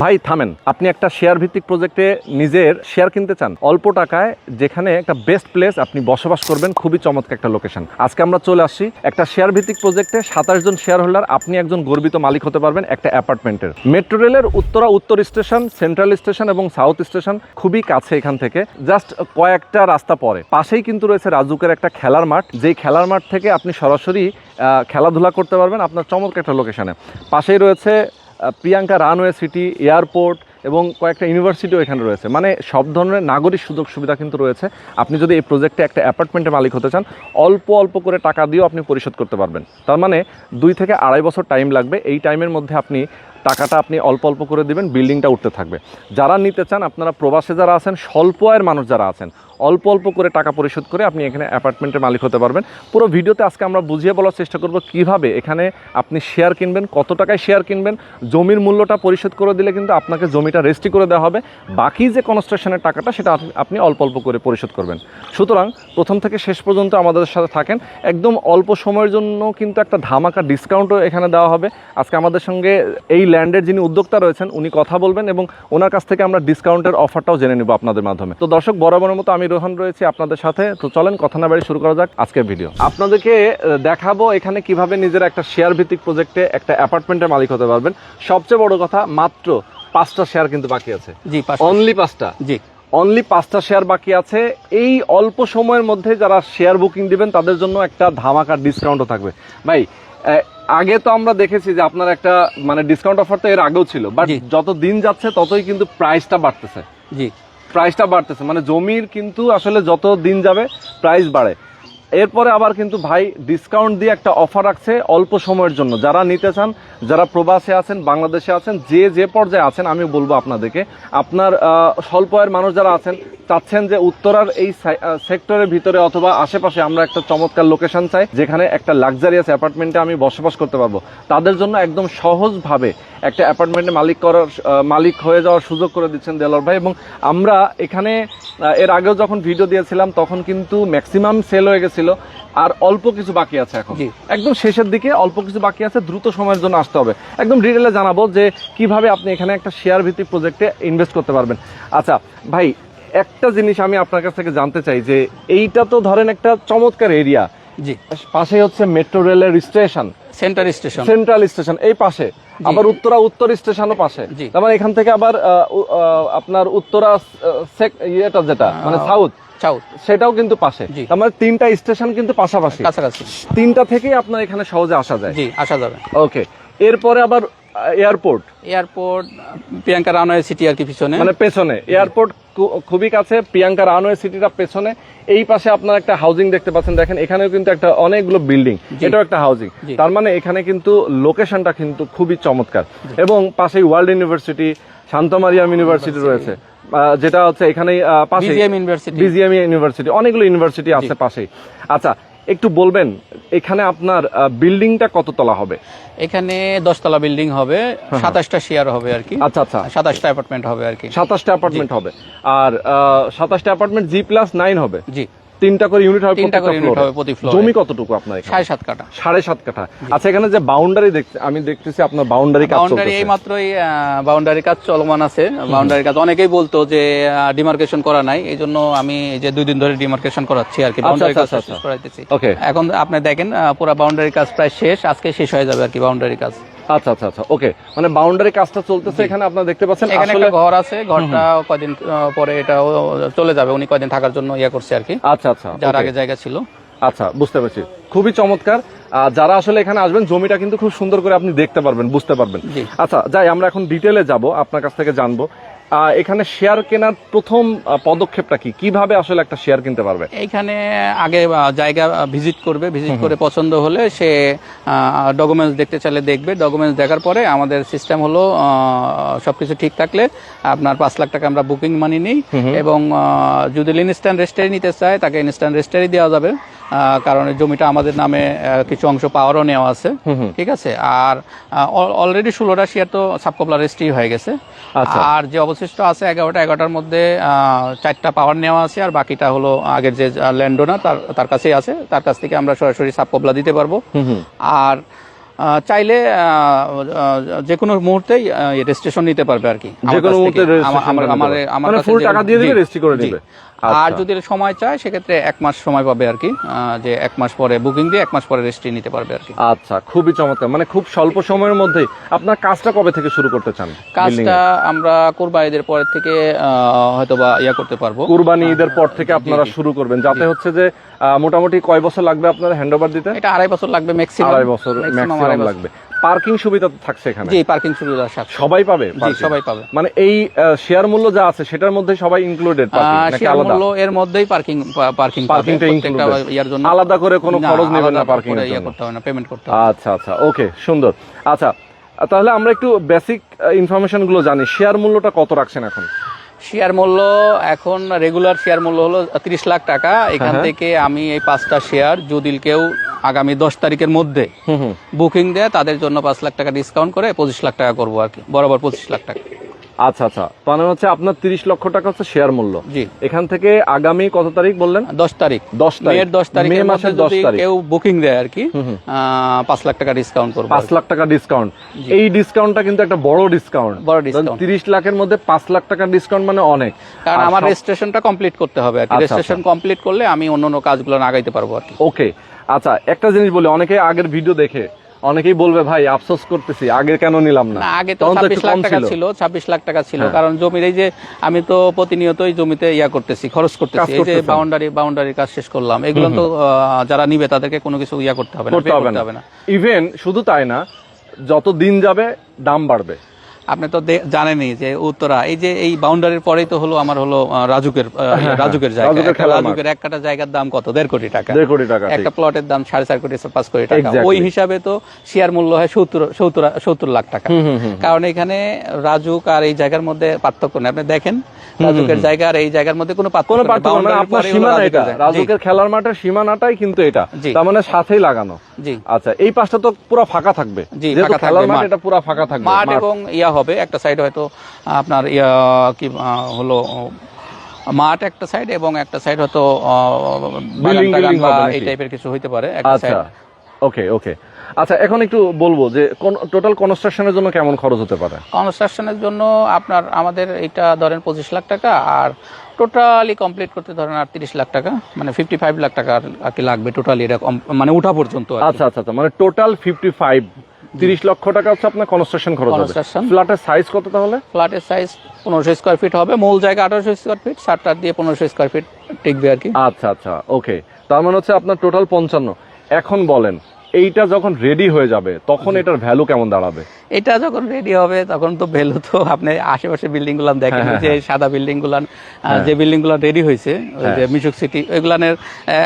ভাই, থামেন। আপনি একটা শেয়ার ভিত্তিক প্রজেক্টে নিজের শেয়ার কিনতে চান। অল্প টাকায় যেখানে একটা বেস্ট প্লেস আপনি বসবাস করবেন, খুবই চমৎকার একটা লোকেশন আজকে আমরা চলে আসছি একটা শেয়ার ভিত্তিক প্রজেক্টে সাতাশ জন শেয়ার হোল্ডার আপনি একজন গর্বিত মালিক হতে পারবেন একটা অ্যাপার্টমেন্টের মেট্রো রেলের উত্তরা উত্তর স্টেশন সেন্ট্রাল স্টেশন এবং সাউথ স্টেশন খুবই কাছে এখান থেকে। জাস্ট কয়েকটা রাস্তা পরে। পাশেই কিন্তু রয়েছে রাজুকের একটা খেলার মাঠ। যেই খেলার মাঠ থেকে আপনি সরাসরি খেলাধুলা করতে পারবেন আপনার চমৎকার একটা লোকেশনে পাশেই রয়েছে প্রিয়াঙ্কা রানওয়ে সিটি, এয়ারপোর্ট এবং কয়েকটা ইউনিভার্সিটিও এখানে রয়েছে। মানে সব ধরনের নাগরিক সুযোগ সুবিধা কিন্তু রয়েছে। আপনি যদি এই প্রজেক্টে একটা অ্যাপার্টমেন্টের মালিক হতে চান, অল্প অল্প করে টাকা দিয়েও আপনি পরিশোধ করতে পারবেন। তার মানে দুই থেকে আড়াই বছর টাইম লাগবে। এই টাইমের মধ্যে আপনি টাকাটা আপনি অল্প অল্প করে দিবেন বিল্ডিংটা উঠতে থাকবে। যারা নিতে চান, আপনারা প্রবাসে যারা আছেন, স্বল্প আয়ের মানুষ যারা আছেন অল্প অল্প করে টাকা পরিশোধ করে আপনি এখানে অ্যাপার্টমেন্টের মালিক হতে পারবেন। পুরো ভিডিওতে আজকে আমরা বুঝিয়ে বলার চেষ্টা করব কীভাবে এখানে আপনি শেয়ার কিনবেন, কত টাকায় শেয়ার কিনবেন, জমির মূল্যটা পরিশোধ করে দিলে কিন্তু আপনাকে জমিটা রেজিস্ট্রি করে দেওয়া হবে। বাকি যে কনস্ট্রাকশনের টাকাটা সেটা আপনি- অল্প অল্প করে পরিশোধ করবেন। সুতরাং প্রথম থেকে শেষ পর্যন্ত আমাদের সাথে থাকেন। একদম অল্প সময়ের জন্য কিন্তু একটা ধামাকা ডিসকাউন্টও এখানে দেওয়া হবে। আজকে আমাদের সঙ্গে এই ল্যান্ডের যিনি উদ্যোক্তা রয়েছেন, উনি কথা বলবেন এবং ওনার কাছ থেকে আমরা ডিসকাউন্টের অফারটাও জেনে নেব আপনাদের মাধ্যমে। তো দর্শক, বরাবরের মতো আমি রোহন রয়েছি আপনাদের সাথে। তো চলেন কথা না বাড়ি শুরু করা যাক আজকের ভিডিও আপনাদেরকে দেখাবো এখানে কীভাবে নিজের একটা শেয়ার ভিত্তিক প্রজেক্টে একটা অ্যাপার্টমেন্টের মালিক হতে পারবেন। সবচেয়ে বড় কথা মাত্র পাঁচটা শেয়ার কিন্তু বাকি আছে। জি অনলি পাঁচটা? জি। অনলি পাঁচটা শেয়ার বাকি আছে। এই অল্প সময়ের মধ্যে যারা শেয়ার বুকিং দিবেন তাদের জন্য একটা ধামাকা ডিসকাউন্টও থাকবে। ভাই আগে তো আমরা দেখেছি যে আপনার একটা মানে ডিসকাউন্ট অফার তো এর আগেও ছিল বাট যত দিন যাচ্ছে ততই কিন্তু প্রাইসটা বাড়তেছে। জি। প্রাইসটা বাড়তেছে। মানে জমির কিন্তু আসলে যত দিন যাবে প্রাইস বাড়ে। এরপরে আবার কিন্তু ভাই ডিসকাউন্ট দিয়ে একটা অফার রাখছে অল্প সময়ের জন্য। যারা নিতে চান, যারা প্রবাসে আছেন, বাংলাদেশে আছেন, যে যে পর্যায়ে আছেন, আমি বলব আপনাদেরকে, আপনার স্বল্প আয়ের মানুষ যারা আছেন, চাচ্ছেন যে উত্তরার এই সেক্টরের ভিতরে অথবা আশেপাশে আমরা একটা চমৎকার লোকেশন চাই, যেখানে একটা লাক্সারিয়াস অ্যাপার্টমেন্টে আমি বসবাস করতে পারব। তাদের জন্য একদম সহজভাবে একটা অ্যাপার্টমেন্টে মালিক করার মালিক হয়ে যাওয়ার সুযোগ করে দিচ্ছেন দেলোয়ার ভাই। এবং আমরা এখানে এর আগেও যখন ভিডিও দিয়েছিলাম তখন কিন্তু ম্যাক্সিমাম সেল হয়ে গেছিল। আর অল্প কিছু বাকি আছে এখন। একদম শেষের দিকে অল্প কিছু বাকি আছে দ্রুত সময়ের জন্য আসতে হবে। একদম ডিটেলে জানাব যে কীভাবে আপনি এখানে একটা শেয়ার ভিত্তিক প্রজেক্টে ইনভেস্ট করতে পারবেন। আচ্ছা ভাই একটা জিনিস আমি আপনার কাছ থেকে জানতে চাই যে এইটা তো ধরেন একটা চমৎকার এরিয়া জি। পাশে হচ্ছে মেট্রো রেলের station central station central station এই পাশে। আবার উত্তরা উত্তর স্টেশনও পাশে। তারপরে মানে এখান থেকে আবার আপনার উত্তরা ইয়েটা যেটা মানে সাউথ সাউথ সেটাও কিন্তু পাশে। তার মানে তিনটা স্টেশন কিন্তু পাশাপাশি। কাছাকাছি। তিনটা থেকে আপনার এখানে সহজে আসা যায়। জি আসা যাবে। ওকে এরপরে আবার airport? Airport Priyanka runway city আর কি পিছনে। মানে পেছনে। এয়ারপোর্ট খুবই কাছে প্রিয়াঙ্কা রানওয়ে সিটিটা পেছনে। এই পাশে আপনার একটা হাউজিং দেখতে পাচ্ছেন। দেখেন এখানেও কিন্তু একটা অনেকগুলো বিল্ডিং এটাও একটা হাউজিং তার মানে এখানে কিন্তু লোকেশনটা কিন্তু খুবই চমৎকার। এবং পাশেই ওয়ার্ল্ড ইউনিভার্সিটি শান্তমারিয়াম ইউনিভার্সিটি রয়েছে। যেটা হচ্ছে এখানে পাশে বিজিএম ইউনিভার্সিটি বিজিএম ইউনিভার্সিটি অনেকগুলো ইউনিভার্সিটি আছে পাশেই। আচ্ছা একটু বলবেন এখানে আপনার বিল্ডিংটা কততলা হবে? এখানে দশতলা বিল্ডিং হবে সাতাশটা শেয়ার হবে আর কি। আচ্ছা আচ্ছা। সাতাশটা অ্যাপার্টমেন্ট হবে আর কি। সাতাশটা অ্যাপার্টমেন্ট হবে। আর সাতাশটা অ্যাপার্টমেন্ট জি প্লাস নাইন হবে? জি। তিনটা করে ইউনিট হবে তিনটা করে প্রত্যেকটা হবে প্রতি floor-এ। জমি কতটুকু আপনার এখানে? সাড়ে সাত কাটা সাড়ে সাত কাঠা। আচ্ছা এখানে যে বাউন্ডারি দেখতে আমি দেখতেছি আপনার বাউন্ডারি কাজ বাউন্ডারি চলতেছে। এই মাত্রই বাউন্ডারি কাজ চলমান আছে। বাউন্ডারি কাজ অনেকেই বলতো যে ডিমার্কেশন করা নাই। এই জন্য আমি এই যে দুই দিন ধরে ডিমার্কেশন করাচ্ছি আর কি। বাউন্ডারি আচ্ছা, কাজ আচ্ছা, করাইতেছি। ওকে এখন আপনি দেখেন পুরো বাউন্ডারি কাজ প্রায় শেষ। আজকে শেষ হয়ে যাবে আর কি বাউন্ডারি কাজ। আচ্ছা আচ্ছা আচ্ছা ওকে মানে বাউন্ডারি কাজটা চলতেছে এখানে আপনারা দেখতে পাচ্ছেন এখানে একটা ঘর আছে ঘরটা কয়দিন পরে এটা চলে যাবে। উনি কয়দিন থাকার জন্য ইয়া করছে আর কি। আচ্ছা আচ্ছা যার। আগে জায়গা ছিল। আচ্ছা বুঝতে পারছি। খুবই চমৎকার। আর যারা আসলে এখানে আসবেন জমিটা কিন্তু খুব সুন্দর করে আপনি দেখতে পারবেন বুঝতে পারবেন। আচ্ছা যাই আমরা এখন ডিটেলে যাব আপনার কাছ থেকে জানব। এখানে শেয়ার কেনার প্রথম পদক্ষেপটা কি? কীভাবে আসলে একটা শেয়ার কিনতে পারবে? এখানে আগে জায়গা ভিজিট করবে ভিজিট করে পছন্দ হলে সে ডকুমেন্টস দেখতে চাইলে দেখবে। ডকুমেন্টস দেখার পরে আমাদের সিস্টেম হলো আহ, সবকিছু ঠিক থাকলে আপনার পাঁচ লাখ টাকা আমরা বুকিং মানি নিই এবং যদি ইনস্ট্যান্ট রেস্টারি নিতে চায় তাকে ইনস্ট্যান্ট রেজিস্টারি দেওয়া যাবে। কারণ জমিটা আমাদের নামে কিছু অংশ পাওয়ারও নেওয়া আছে। ঠিক আছে? আর অলরেডি ষোলোটা শেয়ার তো সাবকপলা রেজিস্ট্রি হয়ে গেছে। আচ্ছা। আর যে অবশিষ্ট আছে এগারোটা এগারোটার মধ্যে চারটা পাওয়ার নেওয়া আছে আর বাকিটা হলো আগের যে ল্যান্ডোনার তার তার কাছেই আছে। তার কাছ থেকে আমরা সরাসরি সাবকবলা দিতে পারব। আর চাইলে যে কোনো মুহূর্তেই রেজিস্ট্রেশন নিতে পারবে আর কি। যে কোনো মুহূর্তে আমার- আমার। আমার মানে টাকা দিয়ে দিলে registry করে। নিবে। আর আচ্ছা। যদি সময় চায় সেক্ষেত্রে এক মাস সময় পাবে আর কি যে এক মাস পরে বুকিং দিয়ে এক মাস পরে রেস্ট্রি নিতে পারবে আর কি। আচ্ছা খুবই চমৎকার। মানে খুব স্বল্প সময়ের মধ্যে আপনার কাজটা কবে থেকে শুরু করতে চান কাজটা আমরা কোরবানি ঈদের পরের থেকে আহ, হয়তো বা ইয়া করতে পারব। কুরবানি ঈদের পর থেকে আপনারা শুরু করবেন যাতে হচ্ছে যে মোটামুটি কয় বছর লাগবে আপনার হ্যান্ড ওভার দিতে? এটা আড়াই বছর লাগবে ম্যাক্সিমাম আড়াই বছর ম্যাক্সিমাম লাগবে। পার্কিং সুবিধা তো থাকছে এখানে। জি পার্কিং সুবিধা সাথে সবাই পাবে জি সবাই পাবে। মানে এই শেয়ার মূল্য যা আছে সেটার মধ্যে সবাই ইনক্লুডেড আহ, শেয়ার মূল্য এর মধ্যেই পার্কিং পার্কিং Parking টা included। ইয়ার জন্য। আলাদা করে কোনো খরচ নেবেন না পার্কিং এর জন্য। করতে হবে না পেমেন্ট করতে হবে। আচ্ছা আচ্ছা ওকে সুন্দর। আচ্ছা তাহলে আমরা একটু বেসিক ইনফরমেশনগুলো জানি। শেয়ার মূল্যটা কত রাখছেন এখন? শেয়ার মূল্য এখন রেগুলার শেয়ার মূল্য হলো তিরিশ লাখ টাকা। এখান হ্যাঁ। থেকে আমি এই পাঁচটা শেয়ার যদি কেউ আগামী দশ তারিখের মধ্যে বুকিং দেয় তাদের জন্য পাঁচ লাখ টাকা ডিসকাউন্ট করে পঁচিশ লাখ টাকা করব আর কি। বরাবর পঁচিশ লাখ টাকা। আচ্ছা আচ্ছা। মানে হচ্ছে আপনার তিরিশ লক্ষ টাকা হচ্ছে শেয়ার মূল্য। জি। এখান থেকে আগামী কত তারিখ বললেন? দশ তারিখ। দশ তারিখ। দশ তারিখের মে মাসের দশ তারিখ। কেউ বুকিং দেয় আর কি পাঁচ লাখ টাকা ডিসকাউন্ট করব পাঁচ লাখ টাকা ডিসকাউন্ট এই ডিসকাউন্টটা কিন্তু একটা বড় ডিসকাউন্ট বড় discount। তিরিশ লাখের মধ্যে পাঁচ লাখ টাকার ডিসকাউন্ট মানে অনেক। কারণ আমার রেজিস্ট্রেশনটা কমপ্লিট করতে হবে আর কি। আচ্ছা, রেজিস্ট্রেশন কমপ্লিট করলে আমি অন্য অন্য কাজগুলো আগাইতে পারব আর কি। ওকে আচ্ছা একটা জিনিস বলি অনেকে আগের ভিডিও দেখে অনেকেই বলবে ভাই আফসোস করতেছি আগে কেন নিলাম না? আগে তো ছাব্বিশ লাখ টাকা ছিল। ছাব্বিশ লাখ টাকা ছিল। হ্যাঁ। কারণ জমির এই যে আমি তো প্রতিনিয়তই জমিতে ইয়া করতেছি খরচ করতেছি এই যে বাউন্ডারি বাউন্ডারি কাজ শেষ করলাম এগুলো তো আহ, যারা নিবে তাদেরকে কোনো কিছু ইয়া করতে হবে না ইভেন শুধু তাই না যত দিন যাবে দাম বাড়বে। আপনি তো জানেনই যে উত্তরা এই যে এই বাউন্ডারির পরেই তো হলো আমার হলো রাজুকের রাজুকের জায়গা। রাজুকের মাঠ। রাজুকের এক কাটা জায়গার দাম কত? দেড় কোটি টাকা। দেড় কোটি টাকা একটা প্লটের দাম সাড়ে চার কোটি পাঁচ কোটি টাকা। ওই হিসাবে তো শেয়ার মূল্য হয় সত্তর সত্তর সত্তর লাখ টাকা। কারণ এখানে রাজুক আর এই জায়গার মধ্যে পার্থক্য নেই। আপনি দেখেন রাজুকের জায়গা আর এই জায়গার মধ্যে কোনো পার্থক্য নেই। আপনার সীমানা এটা। রাজুকের খেলার মাঠের সীমানাটাই কিন্তু এটা। তার মানে সাথেই লাগানো। জি। আচ্ছা এই পাশটা তো পুরো ফাঁকা থাকবে। জি, ফাঁকা খেলার থাকবে, মাঠ। এটা পুরো ফাঁকা থাকবে। মাঠ। এবং ইয়া হবে। একটা সাইড হয়তো আপনার কি হলো মাঠ একটা সাইড এবং একটা সাইড হয়তো? এই টাইপের কিছু হইতে পারে। একটা আচ্ছা সাইড ওকে ওকে আচ্ছা এখন একটু বলব যে কোন টোটাল কনস্ট্রাকশনের জন্য কেমন খরচ হতে পারে? কনস্ট্রাকশনের জন্য আপনার আমাদের এটা ধরেন পঁচিশ লাখ টাকা আর টোটালি কমপ্লিট করতে ধরেন আর তিরিশ লাখ টাকা মানে ফিফটি ফাইভ লাখ টাকা আর- আর কি লাগবে টোটালি এটা মানে উঠা পর্যন্ত আচ্ছা আচ্ছা আচ্ছা মানে টোটাল ফিফটি ফাইভ তিরিশ লক্ষ টাকা হচ্ছে আপনার কনস্ট্রাকশন খরচ হবে। ফ্ল্যাটের সাইজ কত তাহলে? ফ্ল্যাটের সাইজ পনেরোশো স্কোয়ার ফিট হবে। মূল জায়গা আঠারোশো স্কোয়ার ফিট সাত টার দিয়ে পনেরোশো স্কোয়ার ফিট টিকবে আর কি। আচ্ছা আচ্ছা ওকে তার মানে হচ্ছে আপনার টোটাল পঞ্চান্ন। এখন বলেন এইটা যখন রেডি হয়ে যাবে তখন এটার ভ্যালু কেমন দাঁড়াবে? এটা যখন রেডি হবে তখন তো ভ্যালু তো আপনি আশেপাশে বিল্ডিং গুলান দেখেন হ্যাঁ, যে সাদা বিল্ডিং গুলান যে বিল্ডিং গুলান রেডি হয়েছে ওই যে মিশুক সিটি ওইগুলানের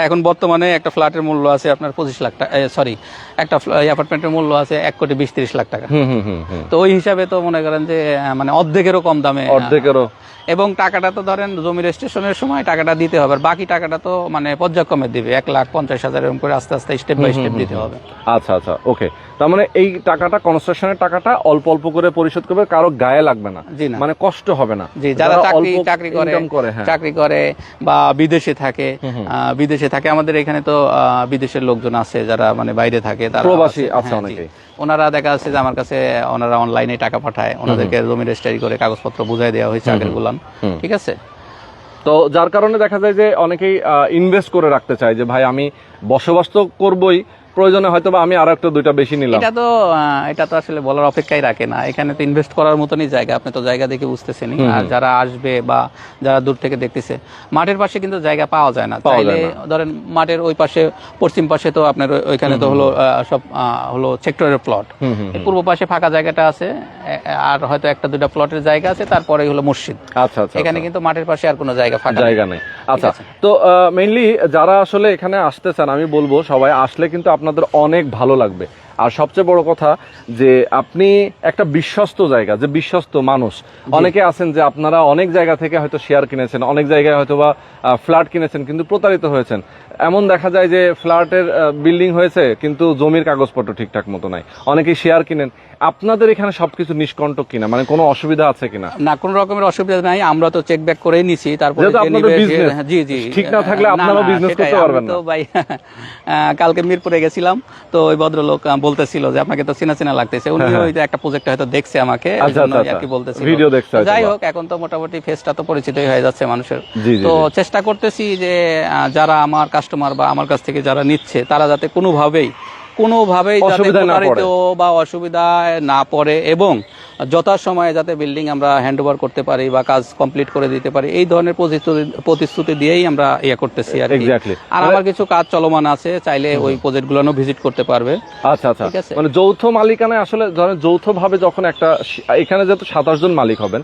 এখন বর্তমানে একটা ফ্ল্যাটের মূল্য আছে আপনার পঁচিশ লাখ টাকা সরি একটা অ্যাপার্টমেন্টের মূল্য আছে এক কোটি বিশ তিরিশ লাখ টাকা। তো ওই হিসাবে তো মনে করেন যে মানে অর্ধেকেরও কম দামে অর্ধেকেরও। এবং টাকাটা তো ধরেন জমি রেজিস্ট্রেশনের সময় টাকাটা দিতে হবে আর বাকি টাকাটা তো মানে পর্যায়ক্রমে দিবে এক লাখ পঞ্চাশ হাজার এরকম করে আস্তে আস্তে স্টেপ বাই স্টেপ দিতে হবে। আচ্ছা আচ্ছা ওকে তার মানে এই টাকাটা কনস্ট্রাকশনের টাকাটা অল্প অল্প করে পরিশোধ করবে কারও গায়ে লাগবে না। মানে কষ্ট হবে না। জি যারা চাকরি চাকরি করে হ্যাঁ। চাকরি করে বা বিদেশে থাকে বিদেশে থাকে আমাদের এখানে তো বিদেশের লোকজন আছে যারা মানে বাইরে থাকে তারা প্রবাসী আছে। হ্যাঁ, জি। অনেকেই। ওনারা দেখা যাচ্ছে যে আমার কাছে ওনারা অনলাইনে টাকা পাঠায় ওনাদেরকে জমি রেজিস্ট্রি করে কাগজপত্র বুঝাই দেওয়া হয়েছে আগের গুলান ঠিক আছে? তো যার কারণে দেখা যায় যে অনেকেই ইনভেস্ট করে রাখতে চায় যে ভাই আমি বসবাস তো করবই প্রয়োজনে হয়তো বা আমি আরও একটা দুইটা বেশি নিলাম। এটা তো এটা তো আসলে বলার অপেক্ষাই রাখে না। এখানে তো ইনভেস্ট করার মতনই জায়গা আপনি তো জায়গা দেখে বুঝতেছেনই। আর যারা আসবে বা যারা দূর থেকে দেখতেছে মাঠের পাশে কিন্তু জায়গা পাওয়া যায় না। যায় ধরেন মাঠের ওই পাশে পশ্চিম পাশে তো আপনার ওইখানে তো হলো সব হলো সেক্টরের প্লট পূর্ব পাশে ফাঁকা জায়গাটা আছে আর হয়তো একটা দুটা প্লটের জায়গা আছে তারপরে হলো মসজিদ। আচ্ছা আচ্ছা এখানে কিন্তু মাঠের পাশে আর কোনো জায়গা ফাঁকা জায়গা নেই। আচ্ছা তো মেইনলি যারা আসলে এখানে আসতে চান আমি বলব সবাই আসলে কিন্তু আপনাদের অনেক ভালো লাগবে। আর সবচেয়ে বড় কথা যে আপনি একটা বিশ্বস্ত জায়গা যে বিশ্বস্ত মানুষ। অনেকে আছেন যে আপনারা অনেক জায়গা থেকে হয়তো শেয়ার কিনেছেন অনেক জায়গায় হয়তো বা ফ্ল্যাট কিনেছেন কিন্তু প্রতারিত হয়েছেন। এমন দেখা যায় যে ফ্ল্যাটের বিল্ডিং হয়েছে কিন্তু জমির কাগজপত্র ঠিকঠাক মতো নাই। অনেকেই শেয়ার কিনেন। আপনাদের এখানে সবকিছু নিষ্কণ্টক কিনা? মানে কোনো অসুবিধা আছে কিনা? না কোনো রকমের অসুবিধা নাই আমরা তো চেক ব্যাক করেই নিছি তারপরে হ্যাঁ, জি জি। ঠিক না থাকলে না, আপনারাও না, করতে পারবেন তো ভাই কালকে মিরপুরে গেছিলাম তো ওই ভদ্রলোক বলতেছিল যে আপনাকে তো চেনা চেনা লাগতেছে উনি হ্যাঁ, হয়তো একটা প্রজেক্ট হয়তো দেখছে আমাকে আচ্ছা, আচ্ছা, আর কি বলতেছিল। Video দেখছে যাই হোক এখন তো মোটামুটি ফেসটা তো পরিচিতই হয়ে যাচ্ছে মানুষের। তো চেষ্টা করতেছি যে যারা আমার কাস্টমার বা আমার কাছ থেকে যারা নিচ্ছে তারা যাতে কোনোভাবেই কোনোভাবেই যাতে। প্রতারিত বা অসুবিধায় না পড়ে এবং যথাসময়ে যাতে বিল্ডিং আমরা হ্যান্ড ওভার করতে পারি বা কাজ কমপ্লিট করে দিতে পারি এই ধরনের প্রতিশ্রুতি- দিয়েই আমরা ইয়ে করতেছি আর কি। আর আমার কিছু কাজ চলমান আছে চাইলে ওই প্রজেক্টগুলো ভিজিট করতে পারবে আচ্ছা আচ্ছা ঠিক আছে। মানে যৌথ মালিকানায় আসলে ধরেন যৌথভাবে যখন একটা এখানে যেহেতু সাতাশ জন মালিক হবেন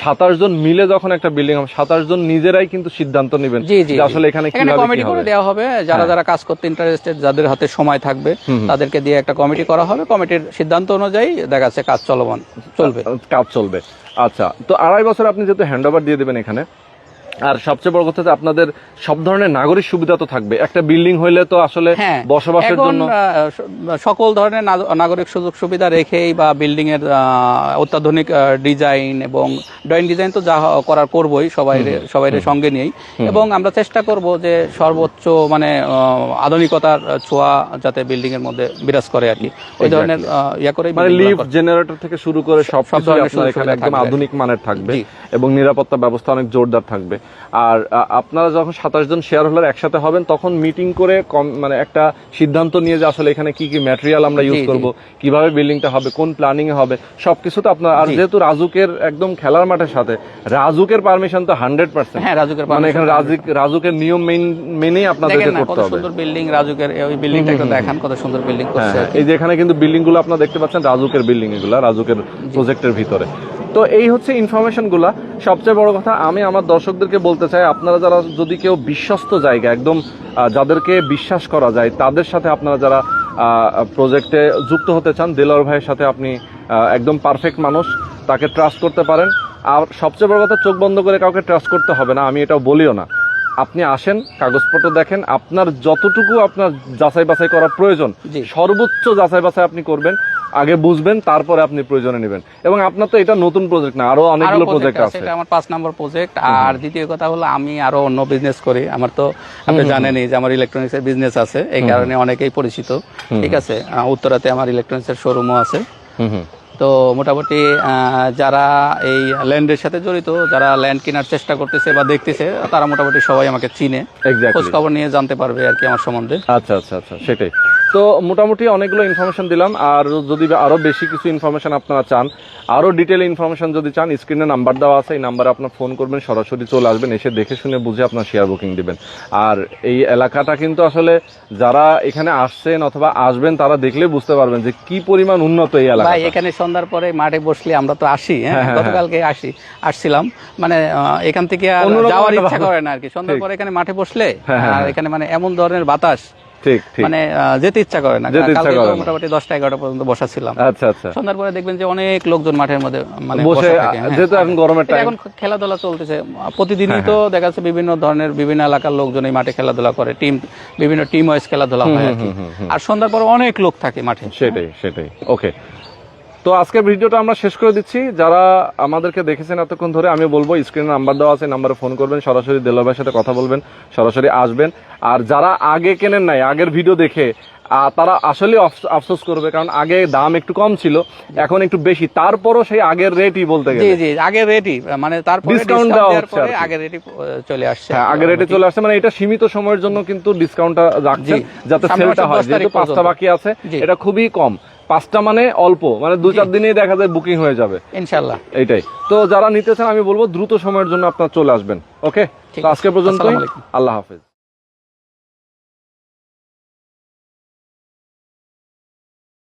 সাতাশ জন মিলে যখন একটা বিল্ডিং হবে সাতাশ জন নিজেরাই কিন্তু সিদ্ধান্ত নেবেন জি জি আসলে এখানে কমিটি করে দেওয়া হবে যারা যারা কাজ করতে ইন্টারেস্টেড যাদের হাতে সময় থাকবে তাদেরকে দিয়ে একটা কমিটি করা হবে। কমিটির সিদ্ধান্ত অনুযায়ী দেখা যাচ্ছে কাজ চলমান চলবে। কাজ চলবে। আচ্ছা তো আড়াই বছর আপনি যেহেতু হ্যান্ড ওভার দিয়ে দেবেন এখানে আর সবচেয়ে বড় কথা আপনাদের সব ধরনের নাগরিক সুবিধা তো থাকবে। একটা বিল্ডিং হইলে তো আসলে হ্যাঁ বসবাসের জন্য সকল ধরনের নাগরিক সুযোগ সুবিধা রেখেই বা বিল্ডিং এর অত্যাধুনিক ডিজাইন এবং ড্রয়িং ডিজাইন তো যা করার করবই সবাই সবাই সঙ্গে নিয়েই। এবং আমরা চেষ্টা করব যে সর্বোচ্চ মানে আধুনিকতার ছোঁয়া যাতে বিল্ডিং এর মধ্যে বিরাজ করে আর কি। ওই ধরনের ইয়া করে মানে লিফট জেনারেটর থেকে শুরু করে সব সব কিছু ধরনের আপনার এখানে একদম আধুনিক মানের থাকবে এবং নিরাপত্তা ব্যবস্থা অনেক জোরদার থাকবে। আর আপনারা যখন সাতাশ জন শেয়ার হোল্ডার একসাথে হবেন তখন মিটিং করে কম মানে একটা সিদ্ধান্ত নিয়ে যে আসলে এখানে কি কি ম্যাটেরিয়াল আমরা ইউজ। করব কীভাবে বিল্ডিংটা হবে কোন প্ল্যানিং এ হবে সবকিছু তো আপনার আর যেহেতু রাজুকের একদম খেলার মাঠের সাথে রাজুকের পারমিশন তো হান্ড্রেড পার্সেন্ট হ্যাঁ রাজুকের মানে এখানে রাজুক রাজুকের নিয়ম মেন মেনেই আপনাদেরকে কত করতে হবে। সুন্দর বিল্ডিং রাজুকের ওই বিল্ডিংটা একটু দেখান কত সুন্দর বিল্ডিং হ্যাঁ করছে হ্যাঁ, এই যে এখানে কিন্তু বিল্ডিংগুলো আপনারা দেখতে পাচ্ছেন রাজুকের বিল্ডিং এগুলা রাজুকের প্রজেক্টের ভিতরে। তো এই হচ্ছে ইনফরমেশনগুলো সবচেয়ে বড় কথা, আমি আমার দর্শকদেরকে বলতে চাই, আপনারা যারা যদি কেউ বিশ্বস্ত জায়গা, একদম যাদেরকে বিশ্বাস করা যায়, তাদের সাথে আপনারা যারা প্রজেক্টে যুক্ত হতে চান দিলর ভাইয়ের সাথে আপনি একদম পারফেক্ট মানুষ, তাকে ট্রাস্ট করতে পারেন। আর সবচেয়ে বড় কথা, চোখ বন্ধ করে কাউকে ট্রাস্ট করতে হবে না, আমি এটাও বলিও না। আপনি আসেন কাগজপত্র দেখেন আপনার যতটুকু আপনার যাচাই বাছাই করা প্রয়োজন সর্বোচ্চ যাচাই বাছাই আপনি করবেন আগে বুঝবেন তারপরে আপনি প্রয়োজনে নেবেন। এবং আপনার তো এটা নতুন প্রজেক্ট না আরও অনেকগুলো প্রজেক্ট আছে এটা আমার পাঁচ নম্বর প্রজেক্ট আর দ্বিতীয় কথা হলো আমি আরও অন্য বিজনেস করি। আমার তো আপনি জানেনই যে আমার ইলেকট্রনিক্স এর বিজনেস আছে এই কারণে অনেকেই পরিচিত। ঠিক আছে? উত্তরাতে আমার ইলেকট্রনিক্স এর শোরুমও আছে। তো মোটামুটি আহ, যারা এই ল্যান্ডের সাথে জড়িত যারা ল্যান্ড কেনার চেষ্টা করতেছে বা দেখতেছে তারা মোটামুটি সবাই আমাকে চিনে। খোঁজ খবর নিয়ে জানতে পারবে আর কি আমার সম্বন্ধে। আচ্ছা আচ্ছা আচ্ছা সেটাই। তো মোটামুটি অনেকগুলো ইনফরমেশন দিলাম। আর যদি আরও বেশি কিছু ইনফরমেশন আপনারা চান আরও ডিটেল ইনফরমেশন যদি চান স্ক্রিনে নাম্বার দেওয়া আছে এই নাম্বারে আপনার ফোন করবেন সরাসরি চলে আসবেন এসে দেখে শুনে বুঝে আপনার শেয়ার বুকিং দিবেন। আর এই এলাকাটা কিন্তু আসলে যারা এখানে আসছেন অথবা আসবেন তারা দেখলে বুঝতে পারবেন যে কি পরিমাণ উন্নত এই এলাকা ভাই এখানে সন্ধ্যার পরে মাঠে বসলে আমরা তো আসি হ্যাঁ? হ্যাঁ, হ্যাঁ, গতকালকে আসি আসছিলাম। মানে এখান থেকে আর যাওয়ার ইচ্ছা করে না আর কি। সন্ধ্যার পরে এখানে মাঠে বসলে আর। এখানে মানে এমন ধরনের বাতাস। মানে যেতে ইচ্ছা করে না। কালকে। মোটামুটি দশটা এগারোটা পর্যন্ত বসা ছিলাম। আচ্ছা আচ্ছা। সন্ধ্যার পরে দেখবেন যে অনেক লোকজন মাঠের মধ্যে মানে বসে হ্যাঁ। যেহেতু এখন গরমের টাইম এখন খেলাধুলা চলতেছে। প্রতিদিনই হ্যাঁ, তো দেখা যাচ্ছে বিভিন্ন ধরনের বিভিন্ন এলাকার লোকজন এই মাঠে খেলাধুলা করে। টিম বিভিন্ন টিম ওয়াইজ খেলাধুলা হয় আর আর সন্ধ্যার পর অনেক লোক থাকে মাঠে। সেটাই সেটাই। ওকে তো আজকের ভিডিওটা আমরা শেষ করে দিচ্ছি। যারা আমাদেরকে দেখেছেন এতক্ষণ ধরে আমি বলব স্ক্রিনে নাম্বার দেওয়া আছে নাম্বারে ফোন করবেন সরাসরি দেলোভাইয়ের সাথে কথা বলবেন সরাসরি আসবেন। আর যারা আগে কেনেন নাই আগের ভিডিও দেখে তারা আসলে আফসোস করবে কারণ আগে দাম একটু কম ছিল এখন একটু বেশি। তারপরও সেই আগের রেটই বলতে গেলে। জি আগে রেডি মানে তারপরে ডিসকাউন্ট দেওয়া হচ্ছে পরে আর কি। আগে রেডি চলে আসছে। হ্যাঁ আগের রেটে চলে আসছে মানে এটা সীমিত সময়ের জন্য কিন্তু ডিসকাউন্টটা রাখছেন জি। যাতে সেলটা হয় যেহেতু পাঁচটা বাকি আছে এটা খুবই কম। পাঁচটা মানে অল্প মানে দু চার দিনেই দেখা যায় বুকিং হয়ে যাবে। ইনশাল্লাহ। এইটাই। তো যারা নিতে চান আমি বলব দ্রুত সময়ের জন্য আপনার চলে আসবেন ওকে তো আজকে পর্যন্ত আল্লাহ হাফেজ।